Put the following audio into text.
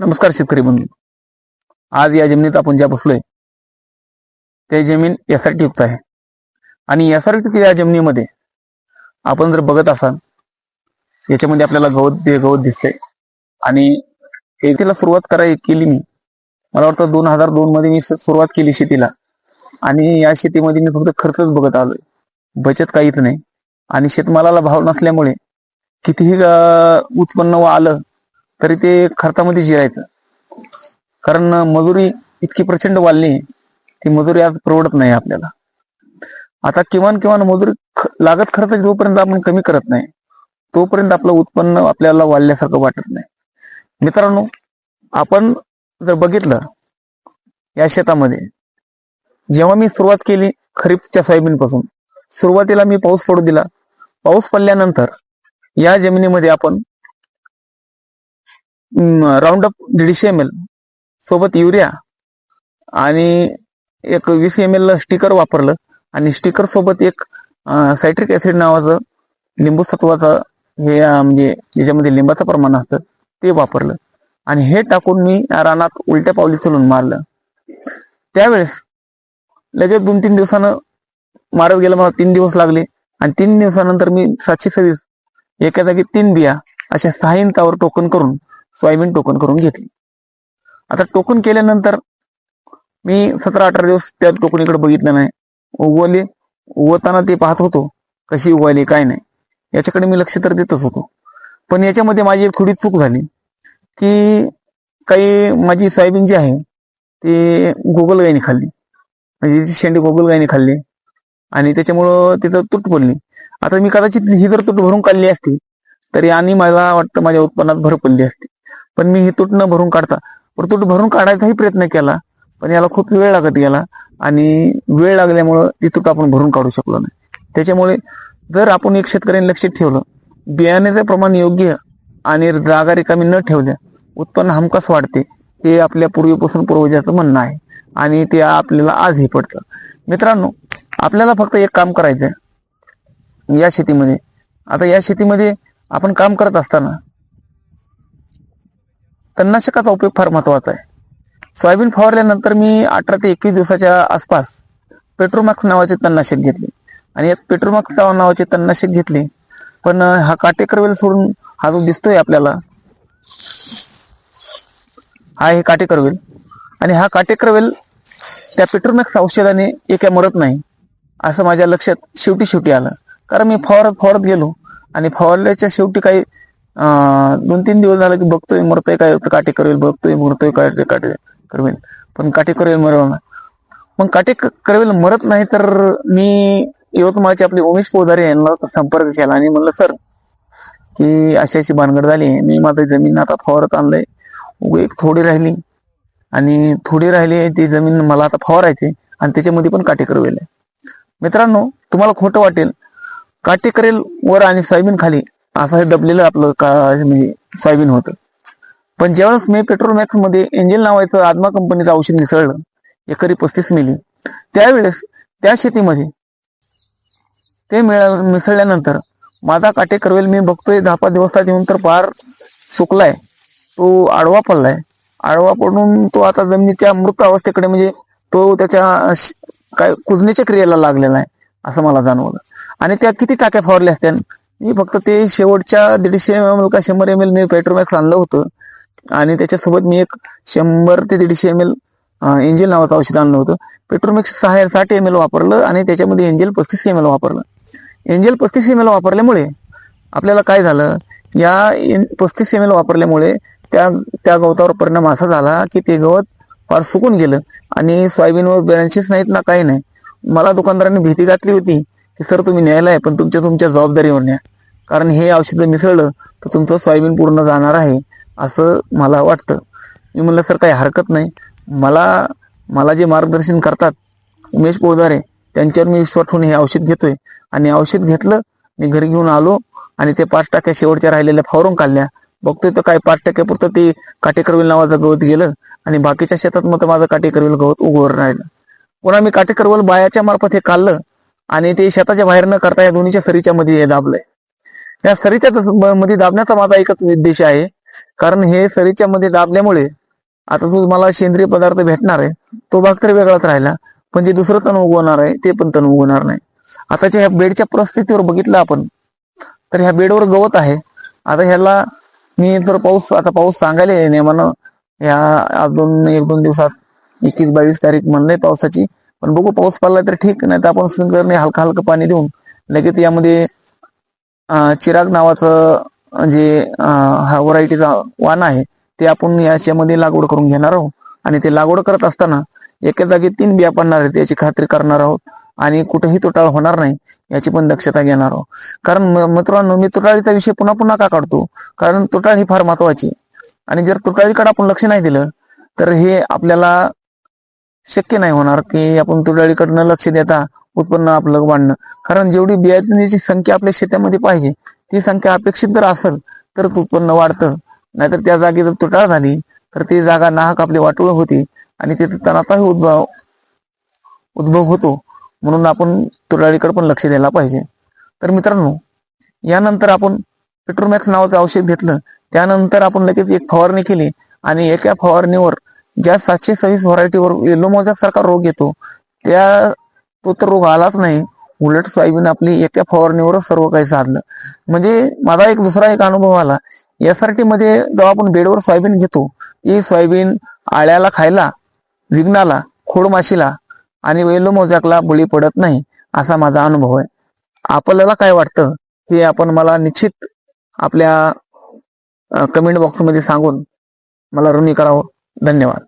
नमस्कार शेतकरी बंधू. आज या जमिनीत आपण ज्या बसलोय ते जमीन यासाठी युक्त आहे. आणि यासाठी या जमिनीमध्ये आपण जर बघत असाल याच्यामध्ये आपल्याला गवत गवत दिसतंय. आणि शेतीला सुरुवात कराय केली मी. मला वाटतं दोन हजार दोन मध्ये मी सुरुवात केली शेतीला. आणि या शेतीमध्ये मी फक्त खर्चच बघत आलोय. बचत काहीच नाही. आणि शेतमालाला भाव नसल्यामुळे कितीही उत्पन्न व आलं तरी ते खर्चामध्ये जिरायचं कारण मजुरी इतकी प्रचंड वाढली ती मजुरी आज परवडत नाही आपल्याला. आता किमान किमान मजुरी लागत खर्च जोपर्यंत आपण कमी करत नाही तोपर्यंत आपलं उत्पन्न आपल्याला वाढल्यासारखं वाटत नाही. मित्रांनो आपण जर बघितलं या शेतामध्ये जेव्हा मी सुरुवात केली खरीपच्या सोयाबीनपासून सुरुवातीला मी पाऊस पडू दिला. पाऊस पडल्यानंतर या जमिनीमध्ये आपण राऊंड अप दीडशे एम एल सोबत युरिया आणि एक वीस एम एल स्टिकर वापरलं. आणि स्टिकर सोबत एक सायट्रिक ऍसिड नावाचं लिंबू सत्वाचं हे म्हणजे ज्याच्यामध्ये लिंबाचं प्रमाण असतं ते वापरलं. आणि हे टाकून मी रानात उलट्या पावली चलून मारलं. त्यावेळेस लगेच दोन तीन दिवसानं मारत गेलं मला तीन दिवस लागले. आणि तीन दिवसानंतर मी सातशे सव्वीस एका जागी तीन बिया अशा सहा इंचावर टोकन करून सोयाबीन टोकन करून घेतली. आता टोकन केल्यानंतर मी सतरा अठरा दिवस त्या टोकणीकडे बघितलं नाही. उगवले उगवताना ते पाहत होतो कशी उगवली काय नाही. याच्याकडे मी लक्ष तर देतच होतो. पण याच्यामध्ये माझी एक थोडी चूक झाली की काही माझी सोयाबीन जी आहे ती गोगलगाईने खाल्ली. म्हणजे तिची शेंडी गोगलगाईने खाल्ली आणि त्याच्यामुळं तिथं तुट पडली. आता मी कदाचित ही जर तुट भरून काढली असती तरी आणि मला वाटतं माझ्या उत्पन्नात भर पडली असती. पण मी ही तूट न भरून काढता पण तूट भरून काढायचाही प्रयत्न केला पण याला खूप वेळ लागत गेला आणि वेळ लागल्यामुळं ती तूट आपण भरून काढू शकलो नाही. त्याच्यामुळे जर आपण एक शेतकऱ्यांनी लक्षात ठेवलं बियाण्याचं प्रमाण योग्य आणि जागा रिकामी न ठेवल्या उत्पन्न हमखास वाढते हे आपल्या पूर्वीपासून पूर्वजाचं म्हणणं आहे आणि ते आपल्याला आजही पडतं. मित्रांनो आपल्याला फक्त एक काम करायचं आहे या शेतीमध्ये आता या शेतीमध्ये आपण काम करत असताना तणनाशकाचा उपयोग फार महत्त्वाचा आहे. सोयाबीन फवारल्यानंतर मी अठरा ते एकवीस दिवसाच्या आसपास पेट्रोमॅक्स नावाचे तणनाशक घेतले. आणि यात पेट्रोमॅक्स नावाचे तणनाशक घेतले. पण हा काटेकरवेल सोडून हा जो दिसतोय आपल्याला हा हे काटेकरवेल आणि हा काटेकरवेल त्या पेट्रोमॅक्स औषधाने एका मरत नाही असं माझ्या लक्षात शेवटी शेवटी आलं. कारण मी फवारत फवारत गेलो आणि फवारल्याच्या शेवटी काही दोन तीन दिवस झालं की बघतोय मरतोय काय काटे करेल बघतोय मरतोय काय काटे करवेल पण काटे करेल मरवणार मग काटे क- करवेल मरत नाही तर मी यवतमाळचे आपले उमेश पोदारे यांना संपर्क केला आणि म्हणलं सर की अशी अशी भानगड झाली मी माझी जमीन आता फवारत आणलंय. उगे एक थोडी राहिली. आणि थोडी राहिली ती जमीन मला आता फवारायची आणि त्याच्यामध्ये पण काटे करवेल आहे मित्रांनो तुम्हाला खोटं वाटेल. काटे करेल वर आणि सोयाबीन खाली. असं हे डबलेलं आपलं का म्हणजे सोयाबीन होतं. पण ज्यावेळेस मी पेट्रोल मॅक्समध्ये एंजेल नावाचं आदमा कंपनीचं औषध मिसळलं एकरी पस्तीस मिली त्यावेळेस त्या शेतीमध्ये ते मिळा मिसळल्यानंतर माझा काटे करवेल मी बघतोय दहा पाच दिवसात येऊन तर फार सुकलाय तो आडवा पडलाय. आडवा पडून तो आता जमिनीच्या मृत अवस्थेकडे म्हणजे तो त्याच्या काय कुजण्याच्या क्रियेला लागलेला आहे असं मला जाणवलं. आणि त्या किती टाक्या फवारल्या असत्या मी फक्त ते शेवटच्या दीडशे एम एल का शंभर एम एल मी पेट्रोमॅक्स आणलं होतं. आणि त्याच्यासोबत मी एक शंभर ते दीडशे एम एल एंजल नावाचं औषध आणलं होतं. पेट्रोमॅक्स सहा साठ एम एल वापरलं आणि त्याच्यामध्ये एंजेल पस्तीस एम एल वापरलं. एंजेल पस्तीस एम एल वापरल्यामुळे आपल्याला काय झालं? या पस्तीस एम एल वापरल्यामुळे त्या त्या गवतावर परिणाम असा झाला की ते गवत फार सुकून गेलं. आणि सोयाबीनवर ब्रँचेस नाहीत ना काही नाही. मला दुकानदारांनी भीती घातली होती की सर तुम्ही न्यायला आहे पण तुमच्या तुमच्या जबाबदारीवर न्या. कारण हे औषध मिसळलं तर तुमचं सोयाबीन पूर्ण जाणार आहे असं मला वाटतं. मी म्हणलं सर काही हरकत नाही. मला मला जे मार्गदर्शन करतात उमेश पोदारे त्यांच्यावर मी विश्वास ठेवून हे औषध घेतोय. आणि औषध घेतलं मी घरी घेऊन आलो आणि ते पाच टक्क्या शेवटच्या राहिलेल्या फावरून काढल्या. बघतोय तर काय पाच टक्क्यापुरतं ते काटेकरवेल नावाचं गवत गेलं आणि बाकीच्या शेतात मग माझं काटेकरवेल गवत उगवर राहिलं. पुन्हा मी काटेकरवेल बायाच्या मार्फत हे काढलं. आणि ते शेताच्या बाहेर न करता या दोन्हीच्या सरीच्या मध्ये हे दाबलंय. या सरीच्या मध्ये दाबण्याचा माझा एकच उद्देश आहे. कारण हे सरीच्या मध्ये दाबल्यामुळे आता जो मला सेंद्रिय पदार्थ भेटणार आहे तो भाग तर वेगळाच राहिला. पण जे दुसरं तण उगवणार आहे ते पण तण उगवणार नाही. आताच्या ह्या बेडच्या परिस्थितीवर बघितलं आपण तर ह्या बेडवर गवत आहे. आता ह्याला मी जर पाऊस आता पाऊस सांगायला नेमानं ह्या अजून एक दोन दिवसात एकवीस बावीस तारीख म्हणलंय पावसाची पण बघू पाऊस पडला तर ठीक नाही तर आपण स्प्रिंकलरने हलका हलकं पाणी देऊन लगेच यामध्ये चिराग नावाचं जे हा व्हरायटीचा वाण आहे ते आपण याच्यामध्ये लागवड करून घेणार आहोत. आणि ते लागवड करत असताना एका जागी तीन बिया पडणार आहेत याची खात्री करणार आहोत. आणि कुठेही तुटाळ होणार नाही याची पण दक्षता घेणार आहोत. कारण मित्रांनो मी तुटाळीचा विषय पुन्हा पुन्हा का काढतो? कारण तुटाळ ही फार महत्वाची आणि जर तुटाळीकडे आपण लक्ष नाही दिलं तर हे आपल्याला शक्य नाही होणार की आपण तुडाळीकडनं लक्ष देता उत्पन्न आपलं वाढणं. कारण जेवढी बियाण्याची संख्या आपल्या शेतामध्ये पाहिजे ती संख्या अपेक्षित जर असेल तरच उत्पन्न वाढतं. नाहीतर त्या जागी जर तुटाळ झाली तर ती जागा नाहक आपली वाटोळ होती आणि तिथे तणाचाही उद्भव उद्भव होतो. म्हणून आपण तुटाळीकडे पण लक्ष द्यायला पाहिजे. तर मित्रांनो यानंतर आपण पेट्रोमॅक्स नावाचं औषध घेतलं. त्यानंतर आपण लगेच एक फवारणी केली आणि एका फवारणीवर ज्या सातशे सव्वीस व्हरायटीवर येलो मोजॅक सारखा रोग येतो त्या तो तर रोग आलाच नाही. उलट सोयाबीन आपली एका फवारणीवरच सर्व काही साधलं. म्हणजे माझा एक दुसरा एक अनुभव आला. एसआरटी मध्ये जेव्हा आपण बेडवर सोयाबीन घेतो ही सोयाबीन आळ्याला खायला विघ्नाला खोडमाशीला आणि वेलो मोजॅकला बळी पडत नाही असा माझा अनुभव आहे. आपल्याला काय वाटतं हे आपण मला निश्चित आपल्या कमेंट बॉक्समध्ये सांगून मला ऋणी करावं. धन्यवाद.